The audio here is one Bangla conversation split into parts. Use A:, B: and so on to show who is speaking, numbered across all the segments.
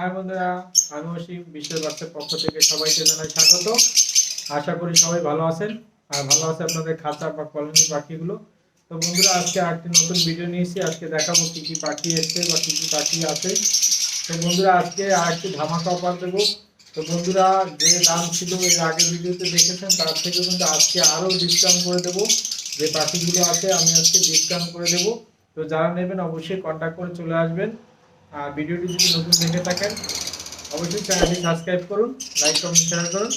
A: হাই বন্ধুরা, আমি অসীম, বিশ্বের বার্তার পক্ষ থেকে সবাইকে জানাই স্বাগত। আশা করি সবাই ভালো আছেন। আর ভালো আছে আপনাদের খাঁচা বা কলোনি পাখিগুলো। তো বন্ধুরা, আজকে আরেকটি নতুন ভিডিও নিয়েছি আজকে দেখাবো কী কী পাখি এসছে বা কী কী পাখি আছে। তো বন্ধুরা, আজকে আর একটু ধামাকা অফার দেবো। তো বন্ধুরা, যে দাম ছিল এর আগের ভিডিওতে দেখেছেন, তার থেকে কিন্তু আজকে আরও ডিসকাউন্ট করে দেবো। যে পাখিগুলো আছে, আমি আজকে ডিসকাউন্ট করে দেবো। তো যারা নেবেন, অবশ্যই কন্ট্যাক্ট করে চলে আসবেন। আর ভিডিওটি যদি নতুন দেখে থাকেন, অবশ্যই চ্যানেলটি সাবস্ক্রাইব করুন লাইক কমেন্ট শেয়ার করুন।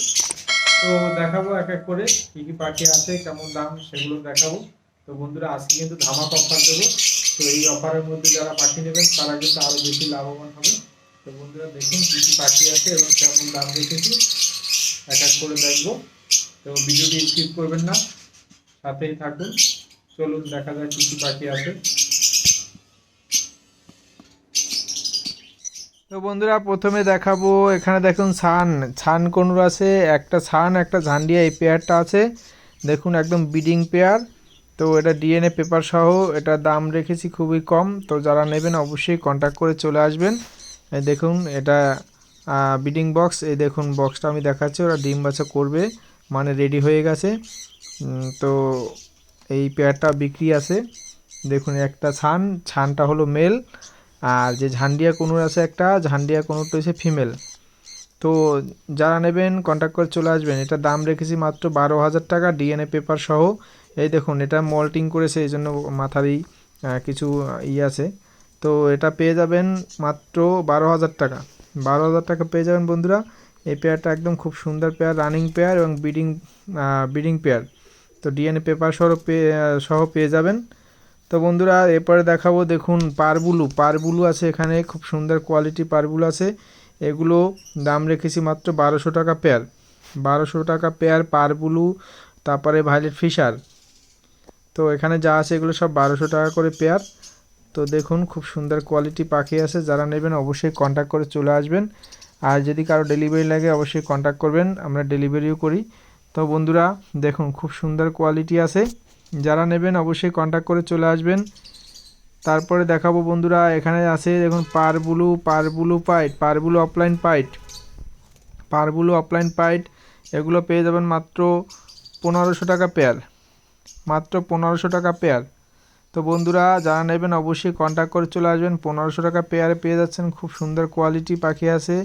A: তো দেখাবো এক এক করে কী কী পাখি আছে, কেমন দাম, সেগুলো দেখাবো। তো বন্ধুরা, আজকে কিন্তু ধামাক অফার দেবো। তো এই অফারের মধ্যে যারা পাখি নেবেন, তারা কিন্তু আরও বেশি লাভবান হবে। তো বন্ধুরা, দেখুন কী কী পাখি আছে এবং কেমন দাম রেখেছি। এক এক করে দেখব। তো ভিডিওটি স্কিপ করবেন না। সাথেই থাকুন। চলুন, দেখা যায় কী কী পাখি আছে। তো বন্ধুরা প্রথমে দেখাবো, এখানে দেখুন ছান। ছান কোনুর আছে, একটা ছান, একটা ঝান্ডিয়া, এই পেয়ারটা আছে। দেখুন একদম বিডিং পেয়ার। তো এটা ডিএনএ পেপার সহ, এটা দাম রেখেছি খুবই কম। তো যারা নেবেন অবশ্যই কন্ট্যাক্ট করে চলে আসবেন। দেখুন, এটা বিডিং বক্স। এই দেখুন বক্সটা আমি দেখাচ্ছি, ওরা ডিম বাছা করবে। মানে রেডি হয়ে গেছে। তো এই পেয়ারটা বিক্রি আছে। দেখুন একটা ছান, ছানটা হলো মেল। আর যে ঝান্ডিয়া কোনুর আছে একটা, ঝান্ডিয়া কোনুরটা হচ্ছে ফিমেল তো যারা নেবেন কন্ট্যাক্ট করে চলে আসবেন। এটা দাম রেখেছি মাত্র বারো হাজার টাকা ডিএনএ পেপার সহ। এই দেখুন, এটা মল্টিং করেছে, এই জন্য মাথারই কিছু ই আছে। তো এটা পেয়ে যাবেন মাত্র বারো হাজার টাকা। বারো হাজার টাকা পেয়ে যাবেন বন্ধুরা। এই পেয়ারটা একদম খুব সুন্দর পেয়ার রানিং পেয়ার এবং বিডিং বিডিং পেয়ার তো ডিএনএ পেপার সহ পেয়ে সহ পেয়ে যাবেন। তো বন্ধুরা, এরপরে দেখাবো, দেখুন, পারবুলু। পারবুলু আছে এখানে, খুব সুন্দর কোয়ালিটি পারবুলু আছে। এগুলো দাম রেখেছি মাত্র বারোশো টাকা পেয়ার বারোশো টাকা পেয়ার পারবুলু, তারপরে ভাইলেট ফিশার তো এখানে যা আছে এগুলো সব বারোশো টাকা করে পেয়ার তো দেখুন, খুব সুন্দর কোয়ালিটি পাখি আছে। যারা নেবেন অবশ্যই কন্ট্যাক্ট করে চলে আসবেন। আর যদি কারও ডেলিভারি লাগে, অবশ্যই কন্ট্যাক্ট করবেন। আমরা ডেলিভারিও করি। তো বন্ধুরা, দেখুন, খুব সুন্দর কোয়ালিটি আছে। যারা নেবেন অবশ্যই কন্ট্যাক্ট করে চলে আসবেন। তারপরে দেখাবো বন্ধুরা, এখানে আছে দেখুন parblue parblue pied, parblue opaline pied. Parblue opaline pied, এগুলো পেয়ে যাবেন মাত্র পনেরোশো টাকা পেয়ার মাত্র পনেরোশো টাকা পেয়ার তো বন্ধুরা, যারা নেবেন অবশ্যই কন্ট্যাক্ট করে চলে আসবেন। পনেরোশো টাকা পেয়ারে পেয়ে যাচ্ছেন, খুব সুন্দর কোয়ালিটি পাখি আছে।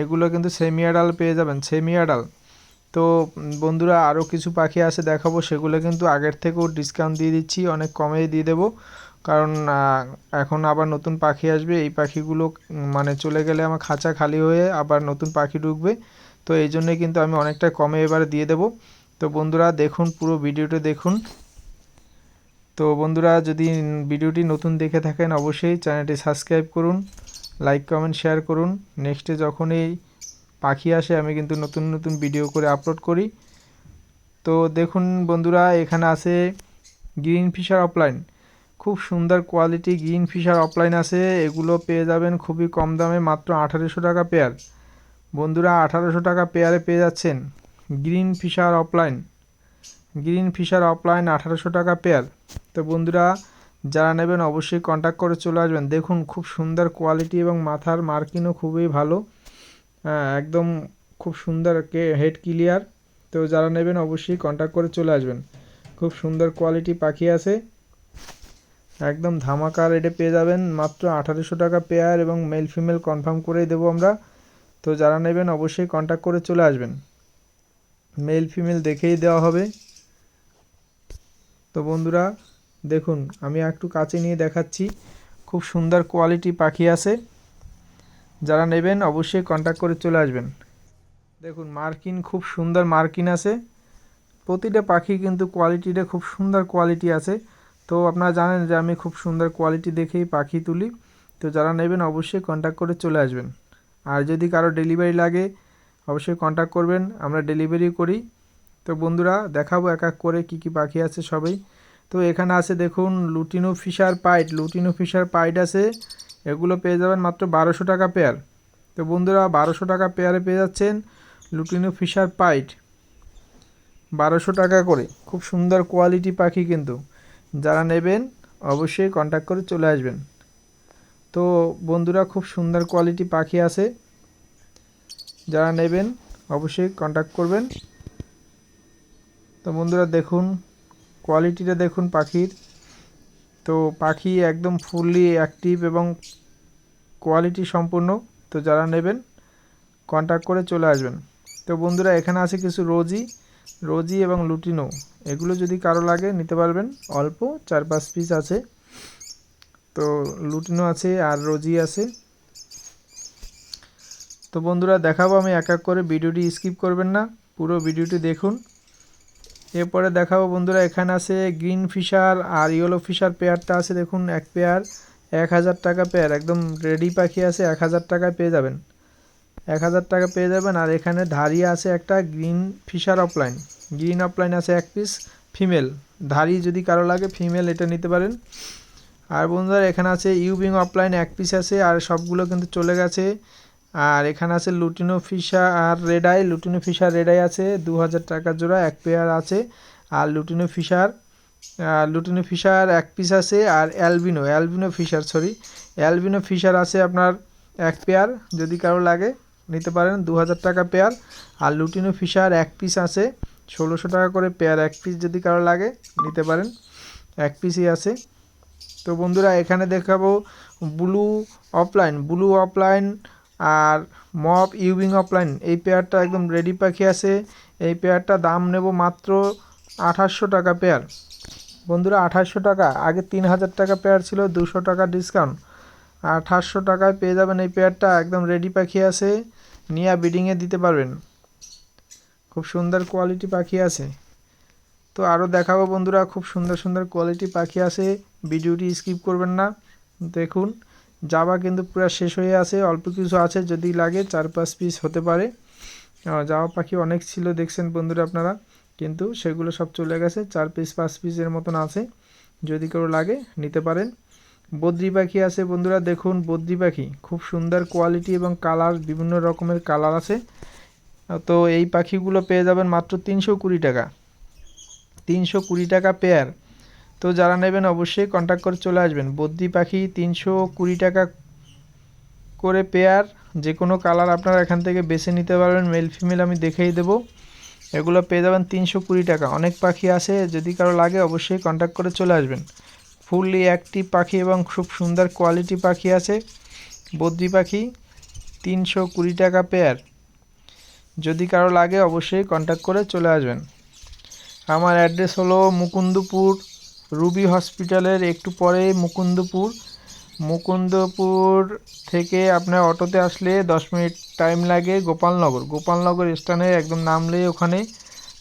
A: এগুলো কিন্তু সেমি আডাল পেয়ে যাবেন সেমি আডাল তো বন্ধুরা আরও কিছু পাখি আছে দেখাবো, সেগুলো কিন্তু আগের থেকেও ডিসকাউন্ট দিয়ে দিচ্ছি, অনেক কমেই দিয়ে দেবো। কারণ এখন আবার নতুন পাখি আসবে, এই পাখিগুলো মানে চলে গেলে আমার খাঁচা খালি হয়ে আবার নতুন পাখি ঢুকবে। তো এই জন্যই কিন্তু আমি অনেকটা কমে এবার দিয়ে দেবো। তো বন্ধুরা দেখুন, পুরো ভিডিওটা দেখুন। তো বন্ধুরা যদি ভিডিওটি নতুন দেখে থাকেন অবশ্যই চ্যানেলটি সাবস্ক্রাইব করুন, লাইক, কমেন্ট, শেয়ার করুন। নেক্সটে যখনই পাখি আসে, আমি কিন্তু নতুন নতুন ভিডিও করে আপলোড করি। তো দেখুন বন্ধুরা, এখানে আছে গ্রিন ফিশার অফলাইন খুব সুন্দর কোয়ালিটি গ্রিন ফিশার অফলাইন আছে। এগুলো পেয়ে যাবেন খুবই কম দামে, মাত্র আঠারোশো টাকা পেয়ার বন্ধুরা, আঠারোশো টাকা পেয়ারে পেয়ে যাচ্ছেন green Fischer opaline green Fischer opaline আঠারোশো টাকা পেয়ার তো বন্ধুরা, যারা নেবেন অবশ্যই কন্ট্যাক্ট করে চলে আসবেন। দেখুন, খুব সুন্দর কোয়ালিটি এবং মাথার মার্কিনও খুবই ভালো। হ্যাঁ একদম খুব সুন্দর কে হেড ক্লিয়ার তো যারা নেবেন অবশ্যই কন্ট্যাক্ট করে চলে আসবেন। খুব সুন্দর কোয়ালিটি পাখি আছে। একদম ধামাকা রেটে পেয়ে যাবেন। মাত্র আঠারোশো টাকা পেয়ার এবং মেল ফিমেল কনফার্ম করেই দেবো আমরা। তো যারা নেবেন অবশ্যই কন্ট্যাক্ট করে চলে আসবেন। মেল ফিমেল দেখেই দেওয়া হবে। তো বন্ধুরা, দেখুন, আমি একটু কাছে নিয়ে দেখাচ্ছি। খুব সুন্দর কোয়ালিটি পাখি আছে। যারা নেবেন অবশ্যই কন্ট্যাক্ট করে চলে আসবেন। দেখুন, মার্কিন, খুব সুন্দর মার্কিন আছে। প্রতিটা পাখি কিন্তু কোয়ালিটিটা খুব সুন্দর কোয়ালিটি আছে। তো আপনারা জানেন যে আমি খুব সুন্দর কোয়ালিটি দেখেই পাখি তুলি। তো যারা নেবেন অবশ্যই কন্ট্যাক্ট করে চলে আসবেন। আর যদি কারও ডেলিভারি লাগে, অবশ্যই কন্ট্যাক্ট করবেন। আমরা ডেলিভারি করি। তো বন্ধুরা, দেখাবো এক এক করে কি কি পাখি আছে সবাই। তো এখানে আছে দেখুন lutino Fischer pied lutino Fischer pied আছে। এগুলো পেয়ে যাবেন মাত্র বারোশো টাকা পেয়ার তো বন্ধুরা, বারোশো টাকা পেয়ারে পেয়ে যাচ্ছেন লুটিনো ফিশার পাইট বারোশো টাকা করে, খুব সুন্দর কোয়ালিটি পাখি কিন্তু। যারা নেবেন, অবশ্যই কন্ট্যাক্ট করে চলে আসবেন। তো বন্ধুরা, খুব সুন্দর কোয়ালিটি পাখি আছে। যারা নেবেন, অবশ্যই কন্ট্যাক্ট করবেন। তো বন্ধুরা, দেখুন কোয়ালিটিটা দেখুন পাখির। তো পাখি একদম ফুললি অ্যাক্টিভ এবং কোয়ালিটি সম্পূর্ণ, তো যারা নেবেন কন্ট্যাক্ট করে চলে আসবেন। তো বন্ধুরা, এখানে আছে কিছু রোজি রোজি এবং লুটিনো। এগুলো যদি কারও লাগে, নিতে পারবেন। অল্প, চার পাঁচ পিস আছে। তো লুটিনো আছে আর রোজি আছে। তো বন্ধুরা, দেখাবো আমি এক এক করে। ভিডিওটি স্কিপ করবেন না। পুরো ভিডিওটি দেখুন। এরপরে দেখাবো বন্ধুরা, এখানে আছে গ্রিন ফিশার আর ইয়েলো ফিশার পেয়ারটা আছে, দেখুন এক পেয়ার এক হাজার টাকা পেয়ার একদম রেডি পাখি আছে, এক হাজার টাকায় পেয়ে যাবেন। এক হাজার টাকা পেয়ে যাবেন আর এখানে ধারি আছে একটা green Fischer opaline green opaline আছে এক পিস ফিমেল ধারি যদি কারও লাগে ফিমেল এটা নিতে পারেন। আর বন্ধুরা, এখানে আছে ইউবিং অফলাইন এক পিস আছে, আর সবগুলো কিন্তু চলে গেছে। আর এখানে আছে লুটিনো ফিশা আর red eye. Lutino Fischer red eye আছে দু হাজার টাকা জোড়া, এক পেয়ার আছে। আর লুটিনো ফিশার লুটিনো ফিশার এক পিস আছে আর albino albino Fischer sorry albino Fischer আছে আপনার এক পেয়ার, যদি কারও লাগে নিতে পারেন দু হাজার টাকা পেয়ার। আর লুটিনো ফিশার এক পিস আছে, ষোলোশো টাকা করে পেয়ার, এক পিস যদি কারও লাগে নিতে পারেন, এক পিসই আছে। তো বন্ধুরা, এখানে দেখাবো ব্লু অফলাইন ব্লু অফলাইন আর মপ ইউবিং অফলাইন এই পেয়ারটা একদম রেডি পাখি আছে। এই পেয়ারটা দাম নেব মাত্র আঠাশশো টাকা পেয়ার। বন্ধুরা, আঠাশশো টাকা। আগে তিন হাজার টাকা পেয়ার ছিল, দুশো টাকা ডিসকাউন্ট আঠাশশো টাকায় পেয়ে যাবেন এই পেয়ারটা, একদম রেডি পাখি আছে। নিয়ে বিডিংয়ে দিতে পারবেন। খুব সুন্দর কোয়ালিটি পাখি আছে। তো আরও দেখাবো বন্ধুরা, খুব সুন্দর সুন্দর কোয়ালিটি পাখি আছে। ভিডিওটি স্কিপ করবেন না। দেখুন। জাবা কিন্তু পুরো শেষ হয়ে আছে, অল্প কিছু আছে যদি লাগে চার পাঁচ পিস হতে পারে। জাবা পাখি অনেক ছিল, দেখছেন বন্ধুরা আপনারা। কিন্তু সেগুলো সব চলে গেছে, চার পিস পাঁচ পিসের মতন আছে। যদি কেউ লাগে, নিতে পারেন। বদ্রি পাখি আছে বন্ধুরা, দেখুন বদ্রি পাখি। খুব সুন্দর কোয়ালিটি এবং কালার বিভিন্ন রকমের কালার আছে। তো এই পাখিগুলো পেয়ে যাবেন মাত্র তিনশো কুড়ি টাকা। তিনশো কুড়ি টাকা পেয়ার তো যারা নেবেন অবশ্যই কন্ট্যাক্ট করে চলে আসবেন। বদ্রি পাখি তিনশো কুড়ি টাকা করে পেয়ার যে কোনো কালার আপনারা এখান থেকে বেছে নিতে পারবেন। মেল ফিমেল আমি দেখেই দেবো। এগুলো পেয়ে যাবেন তিনশো কুড়ি টাকা। অনেক পাখি আছে, যদি কারও লাগে অবশ্যই কন্ট্যাক্ট করে চলে আসবেন। ফুললি অ্যাক্টিভ পাখি এবং খুব সুন্দর কোয়ালিটি পাখি আছে। বদ্রি পাখি তিনশো কুড়ি টাকা পেয়ার যদি কারও লাগে অবশ্যই কন্ট্যাক্ট করে চলে আসবেন। আমার অ্যাড্রেস হলো মুকুন্দপুর রুবি হসপিটালের একটু পরে মুকুন্দপুর। মুকুন্দপুর থেকে আপনার অটোতে আসলে দশ মিনিট টাইম লাগে গোপালনগর। গোপালনগর স্ট্যান্ডে একদম নামলে ওখানে।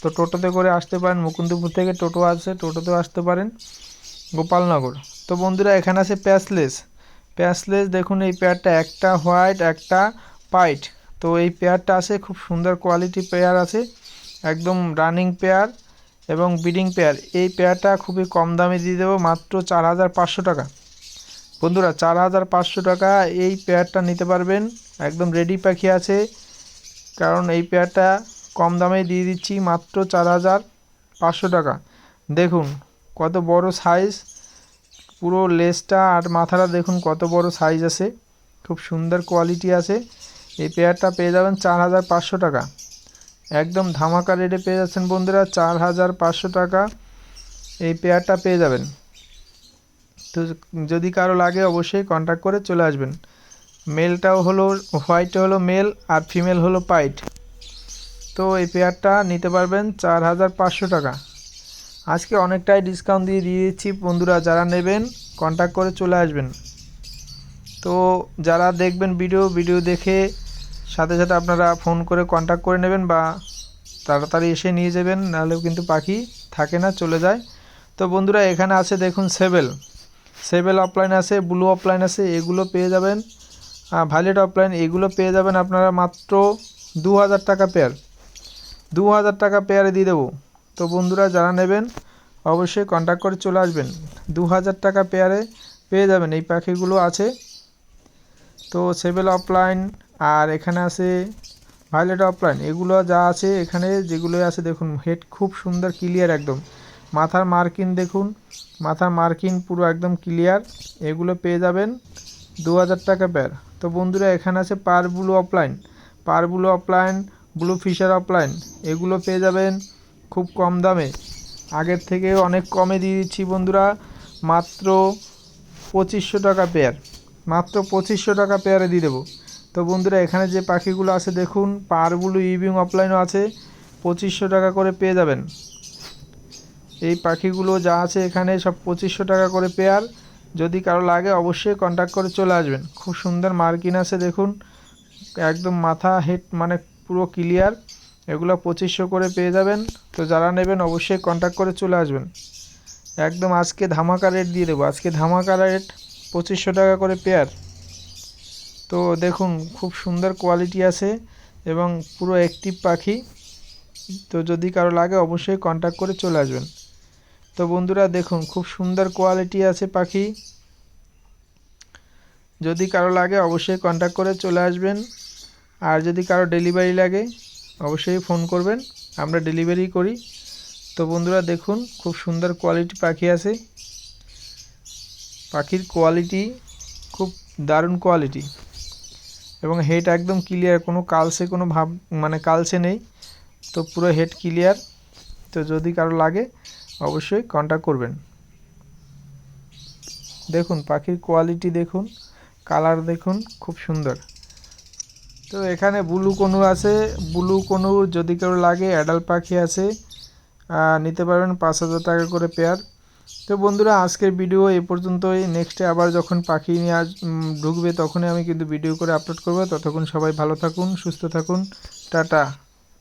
A: তো টোটোতে করে আসতে পারেন। মুকুন্দপুর থেকে টোটো আছে, টোটোতেও আসতে পারেন গোপালনগর। তো বন্ধুরা, এখানে আছে প্যাসলেস। প্যাসলেস দেখুন, এই পেয়ারটা একটা হোয়াইট একটা পাইট তো এই পেয়ারটা আছে, খুব সুন্দর কোয়ালিটি পেয়ার আছে। একদম রানিং পেয়ার এবং বিডিং পেয়ার। এই পেয়ারটা খুবই কম দামে দিয়ে দেবো, মাত্র চার হাজার পাঁচশো টাকা। বন্ধুরা, চার হাজার পাঁচশো টাকা এই পেয়ারটা নিতে পারবেন। একদম রেডি পাখি আছে, কারণ এই পেয়ারটা কম দামে দিয়ে দিচ্ছি, মাত্র চার হাজার পাঁচশো টাকা। দেখুন, কত বড় সাইজ পুরো লেসটা আর মাথাটা দেখুন কত বড় সাইজ আছে। খুব সুন্দর কোয়ালিটি আছে। এই পেয়ারটা পেয়ে যাবেন চার হাজার পাঁচশো টাকা। একদম ধামাকা রেটে পেয়ে যাচ্ছেন বন্ধুরা চার হাজার পাঁচশো টাকা। এই পেয়ারটা পেয়ে যাবেন। তো যদি কারও লাগে অবশ্যই কন্ট্যাক্ট করে চলে আসবেন। মেলটাও হলো হোয়াইট হলো মেল আর ফিমেল হলো পাইট তো এই পেয়ারটা নিতে পারবেন চার হাজার পাঁচশো টাকা। আজকে অনেকটাই ডিসকাউন্ট দিয়ে দিয়ে দিচ্ছি বন্ধুরা, যারা নেবেন কন্ট্যাক্ট করে চলে আসবেন। তো যারা দেখবেন ভিডিও ভিডিও দেখে সাথে সাথে আপনারা ফোন করে কন্ট্যাক্ট করে নেবেন বা তাড়াতাড়ি এসে নিয়ে যাবেন, নাহলেও কিন্তু পাখি থাকে না, চলে যায়। তো বন্ধুরা, এখানে আছে দেখুন সেবেল সেবেল অফলাইন আছে ব্লু অফলাইন আছে, এগুলো পেয়ে যাবেন। ভাইলেট অফলাইন এগুলো পেয়ে যাবেন আপনারা মাত্র দু হাজার টাকা পেয়ার দু হাজার টাকা পেয়ারে দিয়ে দেবো। তো বন্ধুরা, যারা নেবেন, অবশ্যই কন্ট্যাক্ট করে চলে আসবেন। দু হাজার টাকা পেয়ারে পেয়ে যাবেন, এই পাখিগুলো আছে। তো সেবেল অফলাইন আর এখানে আছে ভায়োলেট অফলাইন এগুলো যা আছে এখানে যেগুলো আছে দেখুন হেড খুব সুন্দর ক্লিয়ার একদম। মাথার মার্কিন দেখুন, মাথার মার্কিন পুরো একদম ক্লিয়ার এগুলো পেয়ে যাবেন দু হাজার টাকা পেয়ার তো বন্ধুরা, এখানে আছে parblue opaline parblue opaline blue Fischer opaline এগুলো পেয়ে যাবেন খুব কম দামে। আগের থেকে অনেক কমে দিয়ে দিচ্ছি বন্ধুরা, মাত্র পঁচিশশো টাকা পেয়ার মাত্র পঁচিশশো টাকা পেয়ারে দিয়ে দেবো। তো বন্ধুরা, এখানে যে পাখিগুলো আছে, দেখুন পার ব্লু ইভিং অফলাইনও আছে, পঁচিশশো টাকা করে পেয়ে যাবেন। এই পাখিগুলো যা আছে এখানে সব পঁচিশশো টাকা করে পেয়ার। যদি কারও লাগে, অবশ্যই কন্ট্যাক্ট করে চলে আসবেন। খুব সুন্দর মার্কিন আছে, দেখুন, একদম মাথা হেড মানে পুরো ক্লিয়ার এগুলো পঁচিশশো করে পেয়ে যাবেন। তো যারা নেবেন, অবশ্যই কন্ট্যাক্ট করে চলে আসবেন। একদম আজকে ধামাকা রেট দিয়ে দেবো। আজকে ধামাকা রেট পঁচিশশো টাকা করে পেয়ার। তো দেখুন, খুব সুন্দর কোয়ালিটি আছে এবং পুরো অ্যাক্টিভ পাখি। তো যদি কারও লাগে, অবশ্যই কন্ট্যাক্ট করে চলে আসবেন। তো বন্ধুরা, দেখুন, খুব সুন্দর কোয়ালিটি আছে পাখি। যদি কারও লাগে, অবশ্যই কন্ট্যাক্ট করে চলে আসবেন। আর যদি কারও ডেলিভারি লাগে, অবশ্যই ফোন করবেন। আমরা ডেলিভারি করি। তো বন্ধুরা, দেখুন, খুব সুন্দর কোয়ালিটি পাখি আছে। পাখির কোয়ালিটি খুব দারুণ কোয়ালিটি এবং হেড একদম ক্লিয়ার কোনো কালসে কোনো ভাব মানে কালসে নেই। তো পুরো হেড ক্লিয়ার তো যদি কারও লাগে, অবশ্যই কন্ট্যাক্ট করবেন। দেখুন, পাখির কোয়ালিটি দেখুন কালার দেখুন, খুব সুন্দর। তো এখানে ব্লু কনুর আছে। ব্লু কনুর যদি কেউ লাগে অ্যাডাল্ট পাখি আছে নিতে পারবেন পাঁচ হাজার টাকা করে পেয়ার তো বন্ধুরা, আজকের ভিডিও এ পর্যন্তই। নেক্সটে আবার যখন পাখি নিয়ে আজ ঢুকবে তখনই আমি কিন্তু ভিডিও করে আপলোড করব। ততক্ষণ সবাই ভালো থাকুন, সুস্থ থাকুন। টাটা।